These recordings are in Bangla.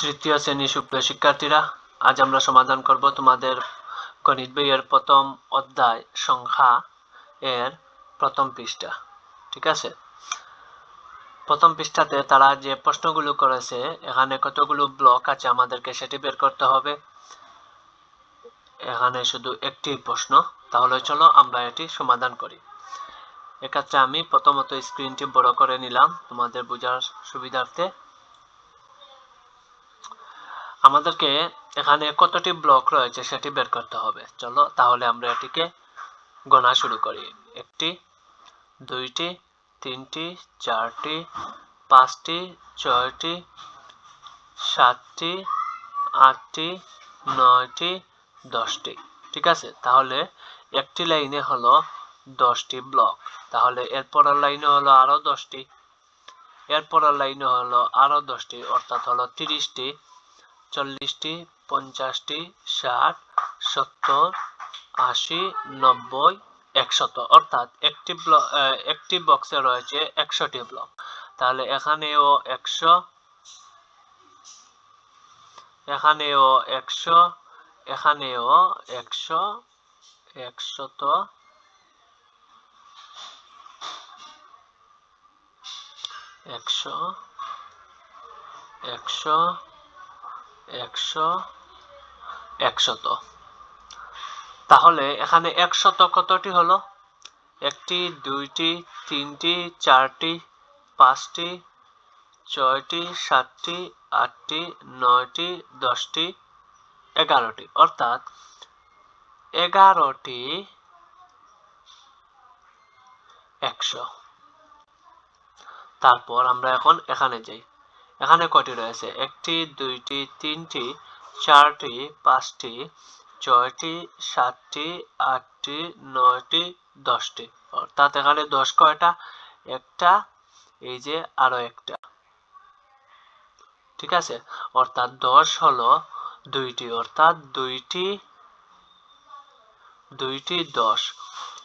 তৃতীয় শ্রেণি সুপ্রিয় শিক্ষার্থীরা, আজ আমরা সমাধান করব তোমাদের গণিত বইয়ের প্রথম অধ্যায় সংখ্যা এর প্রথম পৃষ্ঠা, ঠিক আছে? প্রথম পৃষ্ঠাতে তারা যে প্রশ্নগুলো করেছে, এখানে কতগুলো ব্লক আছে আমাদেরকে সেটি বের করতে হবে। এখানে শুধু একটি প্রশ্ন, তাহলে চলো আমরা এটি সমাধান করি। এক্ষেত্রে আমি প্রথমত স্ক্রিনটি বড় করে নিলাম, তোমাদের বোঝার সুবিধার্থে। আমাদেরকে এখানে কতটি ব্লক রয়েছে সেটি বের করতে হবে। চলো তাহলে আমরা এটিকে গণা শুরু করি। একটি, দুইটি, তিনটি, চারটি, পাঁচটি, ছয়টি, সাতটি, আটটি, নয়টি, দশটি। ঠিক আছে? তাহলে একটি লাইনে হলো দশটি ব্লক। তাহলে এরপরের লাইনে হলো আরও দশটি। এরপরের লাইনে হলো আরও দশটি, অর্থাৎ হলো তিরিশটি। চল্লিশটি, পঞ্চাশটি, ষাট, সত্তর, আশি, নব্বই, একশত। অর্থাৎ একটি ব্লক একটি বক্সে রয়েছে একশোটি ব্লক তাহলে এখানেও একশো এখানেও একশো এখানেও একশো, একশত। একশো একশো একশো, একশত। তাহলে এখানে একশত কতটি হলো? একটি, দুইটি, তিনটি, চারটি, পাঁচটি, ছয়টি, সাতটি, আটটি, নয়টি, দশটি, এগারোটি। অর্থাৎ এগারোটি একশো। তারপর আমরা এখন এখানে যাই। এখানে কয়টি রয়েছে? একটি, দুইটি, তিনটি, চারটি, পাঁচটি, ছয়টি, সাতটি, আটটি, নয়টি, দশটি। অর্থাৎ এখানে দশ কয়টা? একটা, এই যে আরও একটা। ঠিক আছে? অর্থাৎ দশ হলো দুইটি। অর্থাৎ দুইটি দুইটি দশ।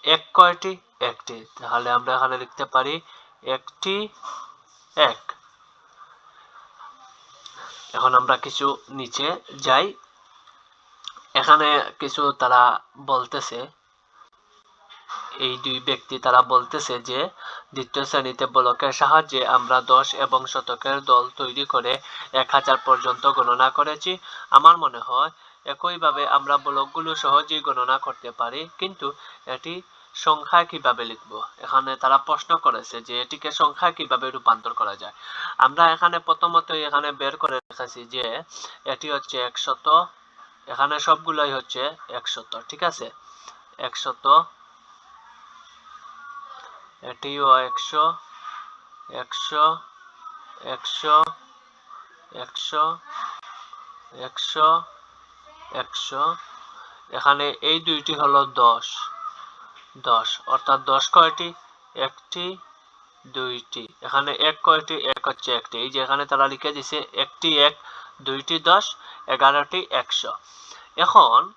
এক কয়টি? একটি। তাহলে আমরা এখানে লিখতে পারি একটি, এক। এখন আমরা কিছু নিচে যাই। এখানে কিছু তারা বলতেছে, এই দুই ব্যক্তি তারা বলতেছে যে, দ্বিতীয় শ্রেণীতে বলকের সাহায্যে আমরা দশ এবং শতকের দল তৈরি করে এক হাজার পর্যন্ত গণনা করেছি। আমার মনে হয়, একইভাবে আমরা বলকগুলো সহজেই গণনা করতে পারি, কিন্তু এটি সংখ্যা কীভাবে লিখব? এখানে তারা প্রশ্ন করেছে যে এটিকে সংখ্যা কীভাবে রূপান্তর করা যায়? আমরা এখানে প্রথমত এখানে বের করে রেখেছি যে এটি হচ্ছে একশত, এখানে সবগুলোই হচ্ছে একশত, ঠিক আছে? একশত, এটিও একশো একশো একশো একশো একশো একশো, এখানে এই দুইটি হলো দশ। দশ, অর্থাৎ দশ কয়টি? একটি, দুইটি। এখানে এক কয়টি? এক হচ্ছে একটি। এই যে এখানে তারা লিখে দিছে, একটি এক, দুইটি দশ, এগারোটি একশো। এখন,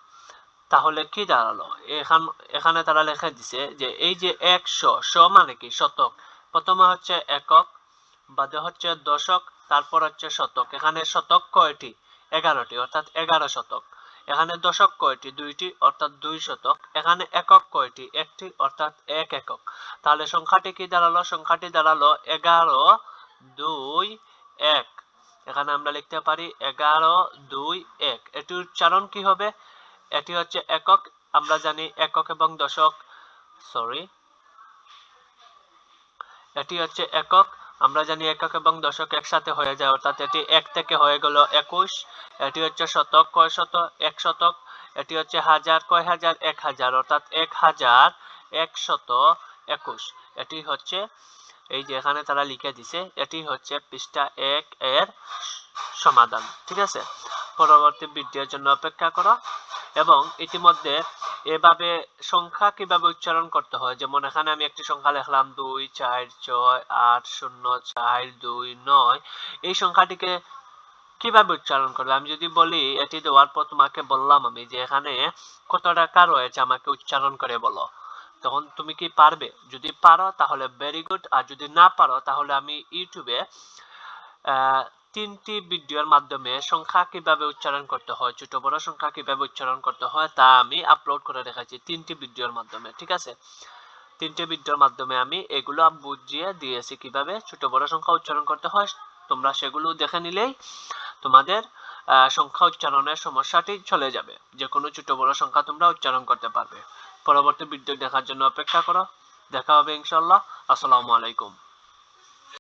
তাহলে কি দাঁড়াল? এখান, এখানে তারা লেখা দিছে যে এই যে একশো, শ মানে কি? শতক। প্রথমে হচ্ছে একক, বাদে হচ্ছে দশক, তারপর হচ্ছে শতক। এখানে শতক কয়টি? এগারোটি, অর্থাৎ এগারো শতক। এখানে দশক কয়টি? দুইটি, অর্থাৎ দুই শতক। এখানে একক কয়টি? একটি, অর্থাৎ এক একক। তাহলে সংখ্যাটি কি দাঁড়াল? সংখ্যাটি দাঁড়াল এগারো, দুই, এক। এখানে আমরা লিখতে পারি এগারো, দুই, এক। এটি উচ্চারণ কি হবে? এটি হচ্ছে একক। আমরা জানি একক এবং দশক। সরি এটি হচ্ছে একক। আমরা জানি একক এবং দশক একসাথে হয়ে যায়, অর্থাৎ এটি এক থেকে হয়ে গেল একুশ, এটি হচ্ছে শতক, কয় শত এক শতক, এটি হচ্ছে হাজার, কয় হাজার, এক হাজার, অর্থাৎ এক হাজার একশত একুশ। এটি হচ্ছে, এই যে এখানে তারা লিখে দিছে, এটি হচ্ছে পৃষ্ঠা এক এর সমাধান। ঠিক আছে? পরবর্তী ভিডিওর জন্য অপেক্ষা করো। এবং ইতিমধ্যে এভাবে সংখ্যা কীভাবে উচ্চারণ করতে হয়? যেমন এখানে আমি একটি সংখ্যা লিখলাম দুই, চার, ছয়, আট, শূন্য, চার, দুই, নয়। এই সংখ্যাটিকে কীভাবে উচ্চারণ করবে? আমি যদি বলি, এটি দেওয়ার পর তোমাকে বললাম আমি যে এখানে কত টাকা রয়েছে, আমাকে উচ্চারণ করে বলো। তখন তুমি কি পারবে? যদি পারো তাহলে ভেরি গুড আর যদি না পারো তাহলে আমি ইউটিউবে তিনটি ভিডিওর মাধ্যমে সংখ্যা কীভাবে উচ্চারণ করতে হয়, ছোট বড় সংখ্যা কীভাবে উচ্চারণ করতে হয়, তা আমি আপলোড করে রেখেছি তিনটি ভিডিওর মাধ্যমে, ঠিক আছে? তিনটি ভিডিওর মাধ্যমে আমি এগুলো বুঝিয়ে দিয়েছি কীভাবে ছোট বড় সংখ্যা উচ্চারণ করতে হয়, তোমরা সেগুলো দেখে নিলেই তোমাদের সংখ্যা উচ্চারণের সমস্যাটি চলে যাবে। যে কোনো ছোট বড় সংখ্যা তোমরা উচ্চারণ করতে পারবে। পরবর্তী ভিডিও দেখার জন্য অপেক্ষা করো। দেখা হবে ইনশাল্লাহ আসসালামু আলাইকুম।